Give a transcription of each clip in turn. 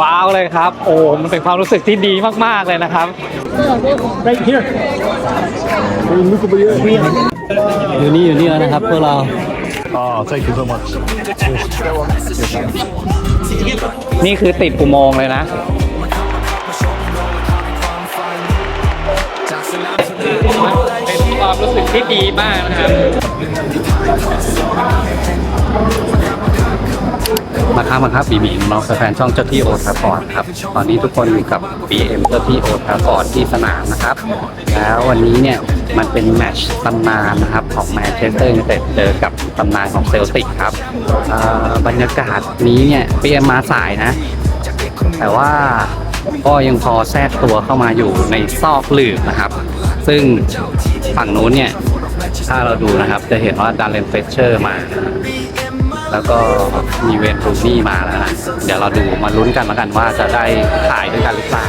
ว้าวเลยครับ โอ้มันเป็นความรู้สึกที่ดีมาก ๆ เลยนะครับ Right here. Look over here. อยู่นี่อยู่นี่แล้วนะครับพวกเรา Oh, thank you so much. นี่คือติดอุโมงค์เลยนะ เป็นความรู้สึกที่ดีมากนะครับ มาครับมาครับบีบีน้องแฟนช่องเจ้าที่โอทาฟอร์ดครับตอนนี้ทุกคนอยู่กับ BM เจ้าที่โอทาฟอร์ดที่สนามนะครับ แล้ววันนี้เนี่ยมันเป็นแมตช์ตำนานนะครับของแมนเชสเตอร์ยูไนเต็ดเจอกับตำนานของเซลติกครับบรรยากาศนี้เนี่ยบีเอ็มมาสายนะ แต่ว่าก็ยังพอแทรกตัวเข้ามาอยู่ในซอกหลืบนะครับ ซึ่งฝั่งนู้นเนี่ยถ้าเราดูนะครับจะเห็นว่าดาร์เลนเฟเชอร์มา แล้วก็มีเวนรูนี่มาแล้วนะเดี๋ยวเราดูมาลุ้นกันแล้วกันว่าจะได้ถ่ายด้วยกันหรือเปล่า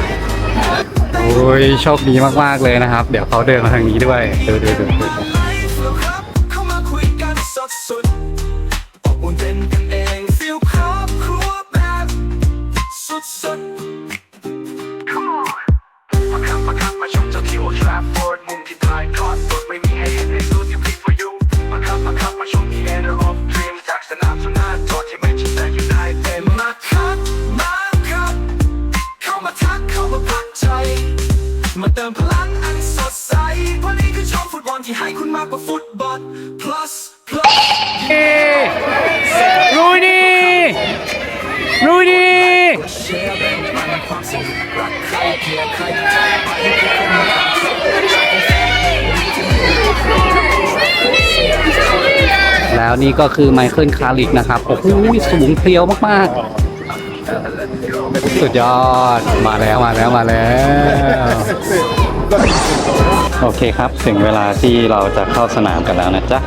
โอ้ยโชคดีมากๆเลยนะครับ เดี๋ยวเขาเดินมาทางนี้ด้วยดูดูดูดูเข้ามาคุยกันสดสุดอบอุ่นเป็นเองฟิลครอบครัวแบบสุดสุดมาครับมาครับมาชมเจ้าที่โอทราฟฟอร์ด ที่ให้คุณมากกว่าฟุตบอล plus plus รูนี่รูนี่แชร์แบ่งปันความสนุกรักใครเกลียดใครใจไปแล้วนี่ก็คือไมเคิลคาริกนะครับ โอ้โหสูงเพรียวมากสุดยอด มาแล้วมาแล้วมาแล้วๆ โอเคครับ ถึงเวลาที่เราจะเข้าสนามกันแล้วนะจ๊ะ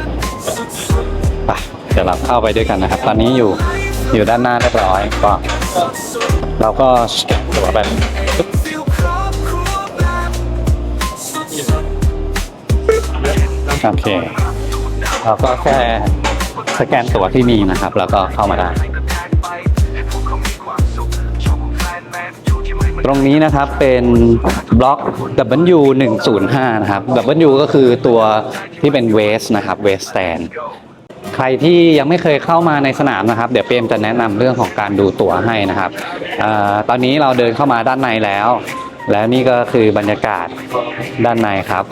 ไปเดี๋ยวเราเข้าไปด้วยกันนะครับ ตอนนี้อยู่อยู่ด้านหน้าเรียบร้อยก็เราก็เก็บตัวไปฟิลครอบครัวแบบโอเคเราก็แค่สแกนตั๋วที่มีนะครับ แล้วก็เข้ามาได้ ตรงนี้นะครับเป็นบล็อก W 105 นะครับ W ก็คือตัวที่เป็นเวสนะครับเวสแตนใครที่ยังไม่เคยเข้ามาในสนามนะครับ เดี๋ยวเปรมจะแนะนำเรื่องของการดูตั๋วให้นะครับออตอนนี้เราเดินเข้ามาด้านในแล้ว แล้วนี่ก็คือบรรยากาศด้านในครับ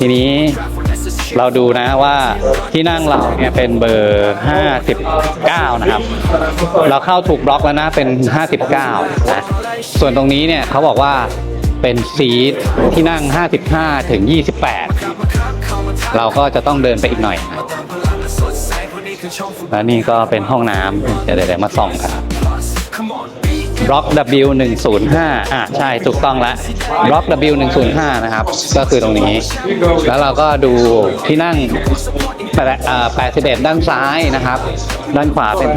ทีนี้ เราดูนะว่าที่นั่งเราเนี่ยเป็นเบอร์ 59 นะครับ เราเข้าถูกบล็อกแล้วนะเป็น 59 นะส่วนตรงนี้เนี่ยเขาบอกว่าเป็นซีทที่นั่ง 55 ถึง 28 เราก็จะต้องเดินไปอีกหน่อยนะแล้วนี่ก็เป็นห้องน้ำเดี๋ยวเดี๋ยวมาส่องกับ ล็อก W 105อะใช่ถูกต้องแล้วบล็อก W 105นะครับ ก็คือตรงนี้ แล้วเราก็ดูที่นั่งแปดอ่า81 ด้านซ้ายนะครับ ด้านขวาเป็น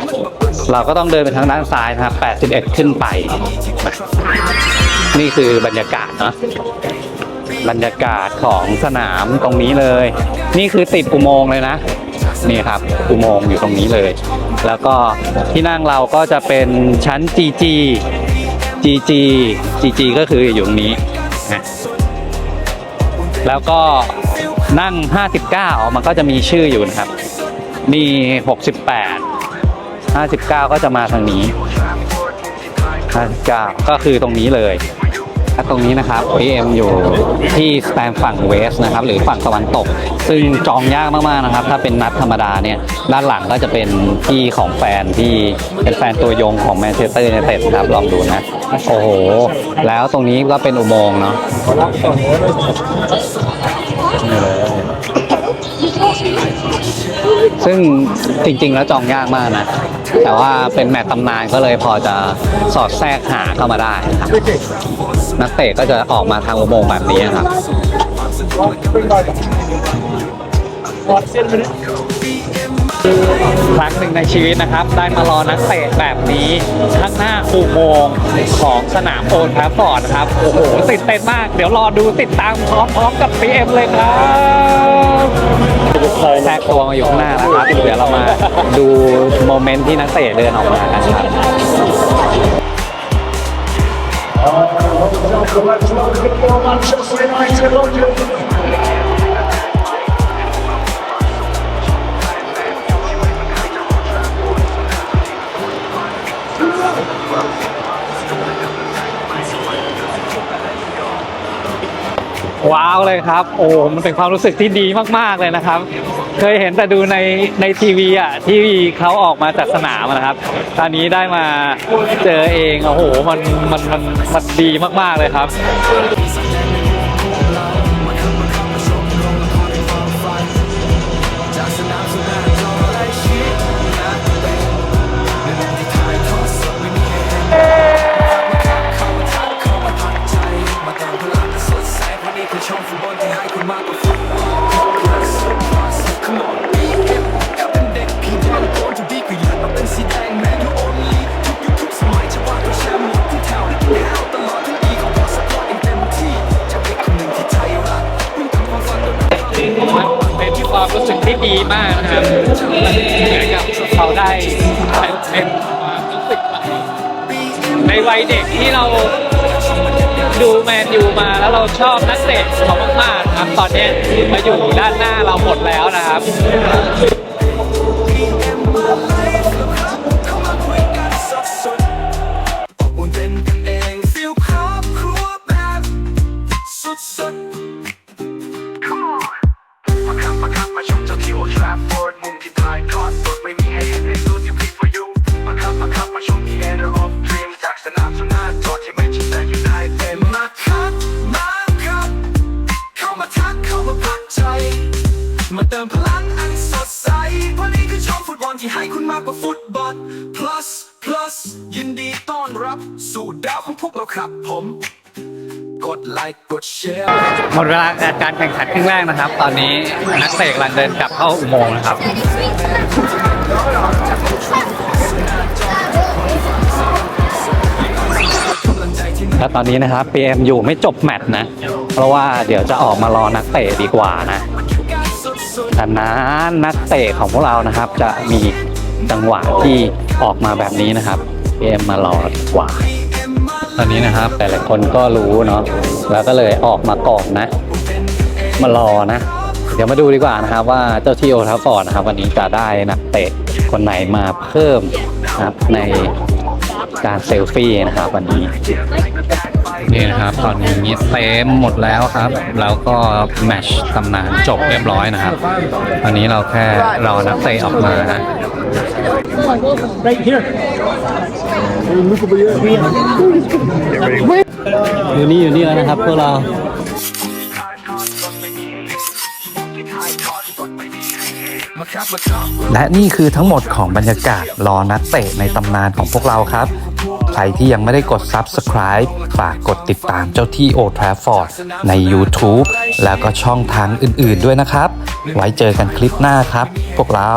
59 เราก็ต้องเดินไปทางด้านซ้ายนะครับ 81 ขึ้นไป นี่คือบรรยากาศเนะบรรยากาศของสนามตรงนี้เลย นี่คือติดอุโมงค์เลยนะ นี่ครับอุโมงค์อยู่ตรงนี้เลย แล้วก็ที่นั่งเราก็จะเป็นชั้น GG GG GG ก็คืออยู่ตรงนี้นะแล้วก็นั่ง 59 มันก็จะมีชื่ออยู่นะครับ มี 68 59 ก็จะมาทางนี้59ก็คือตรงนี้เลย ถ้าตรงนี้นะครับ PM อยู่ที่สแตนฝั่งเวสนะครับหรือฝั่งตะวันตก ซึ่งจองยากมากๆนะครับ ถ้าเป็นนัดธรรมดาเนี่ยด้านหลังก็จะเป็นที่ของแฟนที่เป็นแฟนตัวยงของแมนเชสเตอร์ยูไนเต็ดครับลองดูนะโอ้โห แล้วตรงนี้ก็เป็นอุโมงค์เนาะซึ่งจริงๆแล้วจองยากมากนะ แต่ว่าเป็นแมตช์ตำนานก็เลยพอจะสอดแทรกหาเข้ามาได้ครับนักเตะก็จะออกมาทางอุโมงค์แบบนี้ครับครั้งหนึ่งในชีวิตนะครับ ได้มารอนักเตะแบบนี้ข้างหน้าอุโมงค์ของสนามโอนทราฟฟอร์ดนะครับ โอ้โหตื่นเต้นมาก เดี๋ยวรอดูติดตามพร้อมๆกับ PM เลยครับ แทรกตัวมาอยู่ข้างหน้านะครับเดี๋ยวเรามาดูโมเมนต์ที่นักเตะเดินออกมากันครับ Oh, ว้าวเลยครับ โอ้มันเป็นความรู้สึกที่ดีมาก ๆ เลยนะครับ เคยเห็นแต่ดูในในทีวีอะที่เขาออกมาจากสนามนะครับ ตอนนี้ได้มาเจอเอง โอ้โห มันมันมันมันดีมาก ๆ เลยครับ เป็นความรู้สึกที่ดีมากนะครับเหมือนกับเขาได้เป็นเป็นความรู้สึกใหม่ในวัยเด็กที่เรา ดูแมนยูมาแล้วเราชอบนักเตะเขามากๆครับตอนนี้มาอยู่ด้านหน้าเราหมดแล้วนะครับมาคับมาคับมาชมเจ้าที่โอทราฟฟอร์ดมุมที่ถ่ายทอดสดไม่มี เข้ามาพักใจ มาเติมพลังอันสดใส เพราะนี่คือช่องฟุตบอลที่ให้คุณมากกว่าฟุตบอล plus plus ยินดีต้อนรับสู่ดาวของพวกเราครับผม กดไลค์กดแชร์หมดเวลาการแข่งขันครึ่งแรกนะครับ ตอนนี้นักเตะกำลังเดินกลับเข้าอุโมงค์นะครับ แล้วตอนนี้นะครับ PM อยู่ไม่จบแมตช์นะ เพราะว่าเดี๋ยวจะออกมารอนักเตะดีกว่านะแต่นั้นนักเตะของพวกเรานะครับ จะมีจังหวะที่ออกมาแบบนี้นะครับ PM มารอดีกว่า ตอนนี้นะครับหลายคนก็รู้เนาะแล้วก็เลยออกมาก่อนนะ มารอนะ เดี๋ยวมาดูดีกว่านะครับ ว่าเจ้าที่โอทัฟฟอร์ดนะครับ วันนี้จะได้นักเตะคนไหนมาเพิ่มนะครับในการเซลฟี่นะครับวันนี้ นี่นะครับ ตอนนี้เต็มหมดแล้วครับ แล้วก็แมตชตำนานจบเรียบร้อยนะครับ ตอนนี้เราแค่รอนักเตะออกมานะ Right here. Look over here. อยู่นี่อยู่นี่แล้วนะครับพวกเรา และนี่คือทั้งหมดของบรรยากาศรอนักเตะในตำนานของพวกเราครับใค รที่ยังไม่ได้กด Subscribe ฝากกดติดตามเจ้าที่ Old Trafford ใน YouTube แล้วก็ช่องทางอื่นๆด้วยนะครับ ไว้เจอกันคลิปหน้าครับ พวกเรา